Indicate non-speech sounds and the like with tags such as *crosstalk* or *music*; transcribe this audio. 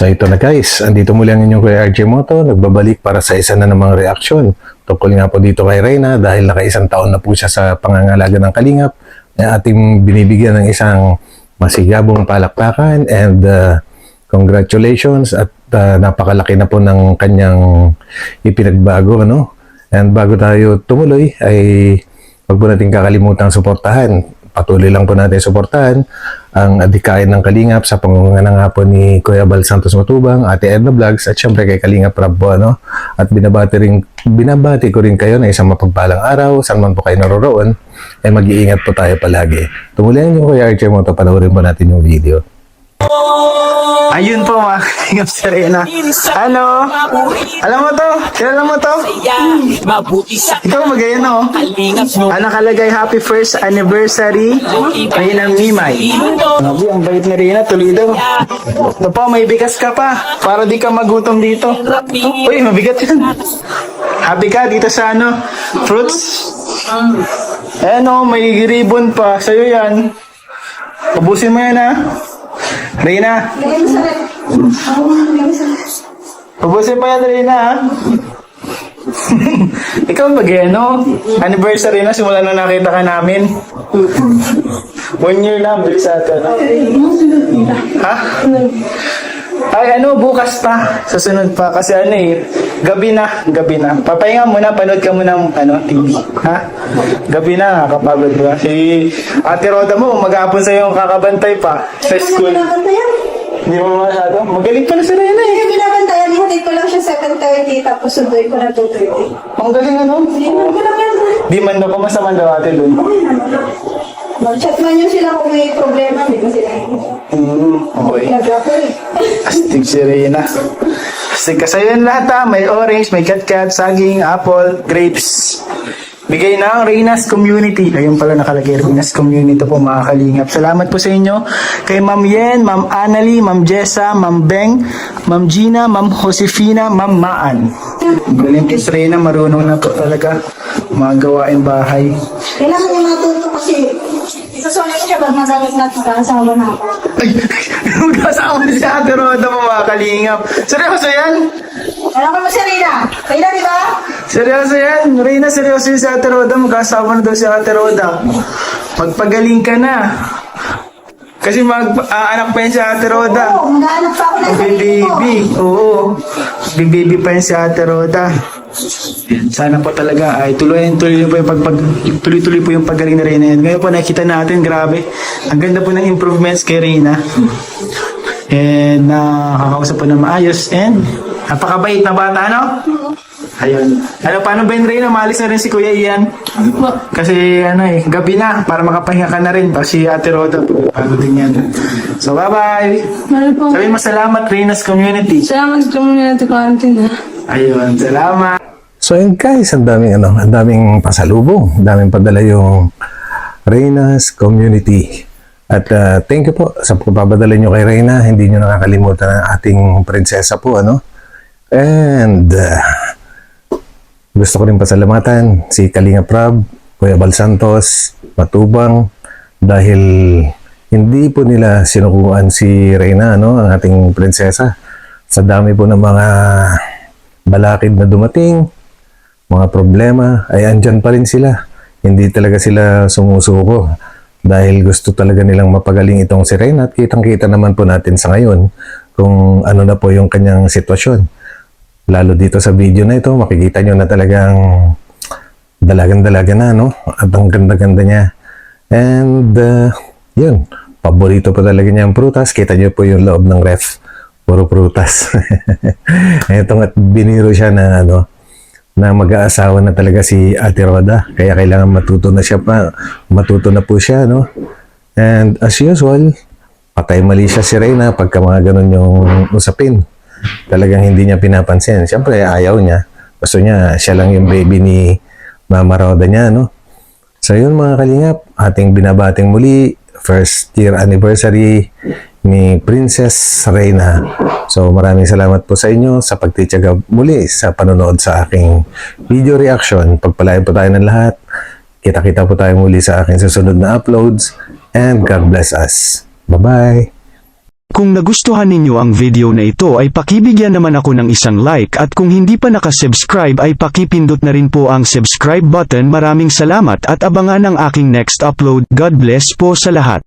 So ito na guys, andito muli ang inyong Kuya RJ Moto, nagbabalik para sa isa na namang reaksyon. Tungkol nga po dito kay Reyna dahil nakaisang taon na po siya sa pangangalaga ng kalingap. Ay ating binibigyan ng isang masigabong palakpakan and uh, congratulations at uh, napakalaki na po ng kanyang ipinagbago. Ano? And bago tayo tumuloy ay huwag po natin kakalimutan suportahan patuloy lang po natin suportahan ang adikain ng Kalingap sa pangunguna nga po ni Kuya Bal Santos Matubang, Ate Edna Vlogs at syempre kay Kalingap Rab po ano. At binabati rin binabati ko rin kayo na isang mapagpalang araw saan man po kayo naroroon ay mag-iingat po tayo palagi. Tumulian niyo Kuya Archie Moto panoorin po natin yung video. Ayun po mga kalingap Serena. Ano? Alam mo to? Kilala mo to? Ikaw magayon no? Ano nakalagay happy first anniversary Reyna Mimay. Grabe, ang bait ni Reyna, tuloy daw. Ito pa, may bigas ka pa. Para di ka magutom dito. Uy, mabigat yan. Happy ka dito sa ano? Fruits? Eh no, may ribbon pa. Sa'yo yan. Ubusin mo yan ha. Reyna. Ubusin mo yan, Reyna ha. *laughs* Ikaw ba ano? Anniversary na, simula na nakita ka namin. One year lang, bilis ata. Ha? Ay, ano, bukas pa. Susunod pa. Kasi ano eh, gabi na, gabi na. Papahinga muna, panood ka muna ng ano, TV. Ha? Gabi na, nakakapagod ba? Si Ate Roda mo, mag-aapon sa'yo yung kakabantay pa sa school. Binabantayan. Hindi mo masyado. Magaling pala si Rena eh. Hindi binabantayan. Ihatid ko lang siya 7.30 tapos sunduin ko na 2.30. Ang galing ano. Hindi mo ko lang yan. Di man daw kumasama daw ate dun. Mag-chat man yun sila kung may problema. Hindi ko sila. Hmm, okay. Nag-ako eh. Astig si Reyna. Astig kasi yun lahat ha. May orange, may katkat, saging, apple, grapes. Bigay ng Reyna's Community. Ayun pala nakalagay Reyna's Community po mga kalingap. Salamat po sa inyo. Kay Ma'am Yen, Ma'am Annalie, Ma'am Jessa, Ma'am Beng, Ma'am Gina, Ma'am Josefina, Ma'am Maan. Galing po Reyna, marunong na po talaga mga gawain bahay. Kailangan niya matuto kasi isusulit siya pag magamit natin kasama na ako. Ay, magkasama si Ate Roda mo mga kalingap. Seryoso yan? Alam ko mo si Rina. Rina, di ba? Seryoso yan. Reyna, seryoso yun si Ate Roda. Magkasama na daw si Ate Roda. Magpagaling ka na. Kasi mag-aanak pa yun si Ate Roda. Oo, mag-aanap pa ako ng sarili ko. Baby. Oo. Baby pa yun si Ate Roda. Sana po talaga ay tuloy tuloy po yung pagpag tuloy-tuloy po yung paggaling ni Reyna. Ngayon po nakita natin grabe. Ang ganda po ng improvements kay Reyna. And nakakausap po na maayos and napakabait na bata, no? Ayun. Ano, paano ba yun, Reyna? Maalis na rin si Kuya Ian. Kasi, ano eh, gabi na, para makapahinga ka na rin. Kasi Ate Roda, pagod din yan. So, bye-bye. Ano po? Sabi mo, salamat, Reyna's Community. Salamat sa community quarantine ha. Ayun, salamat. So yun guys, ang daming ano, ang daming pasalubong, ang daming padala yung Reyna's Community. At uh, thank you po sa pagpapadala nyo kay Reyna. Hindi nyo nakakalimutan ang ating prinsesa po, ano? And uh, gusto ko rin pasalamatan si Kalinga Prab, Kuya Bal Santos, Matubang, dahil hindi po nila sinukuan si Reyna, no, ang ating prinsesa. Sa dami po ng mga balakid na dumating, mga problema, ay andyan pa rin sila. Hindi talaga sila sumusuko dahil gusto talaga nilang mapagaling itong si Reyna at kitang-kita naman po natin sa ngayon kung ano na po yung kanyang sitwasyon. Lalo dito sa video na ito, makikita nyo na talagang dalagan-dalaga na, no? At ang ganda-ganda niya. And, uh, yun, paborito po talaga niya ang prutas. Kita nyo po yung loob ng ref. Puro prutas. *laughs* Etong at biniro siya na, ano, na mag-aasawa na talaga si Ate Roda. Kaya kailangan matuto na siya pa, matuto na po siya, no? And as usual, patay mali siya si Reyna pagka mga ganun yung usapin. Talagang hindi niya pinapansin. Siyempre, ayaw niya. Gusto niya, siya lang yung baby ni Mama Roda niya, no? So yun mga kalingap, ating binabating muli, first year anniversary ni Princess Reina. So maraming salamat po sa inyo sa pagtityaga muli sa panonood sa aking video reaction. Pagpalain po tayo ng lahat. Kita-kita po tayo muli sa aking susunod na uploads. And God bless us. Bye-bye! Kung nagustuhan ninyo ang video na ito ay pakibigyan naman ako ng isang like at kung hindi pa nakasubscribe ay pakipindot na rin po ang subscribe button. Maraming salamat at abangan ang aking next upload. God bless po sa lahat.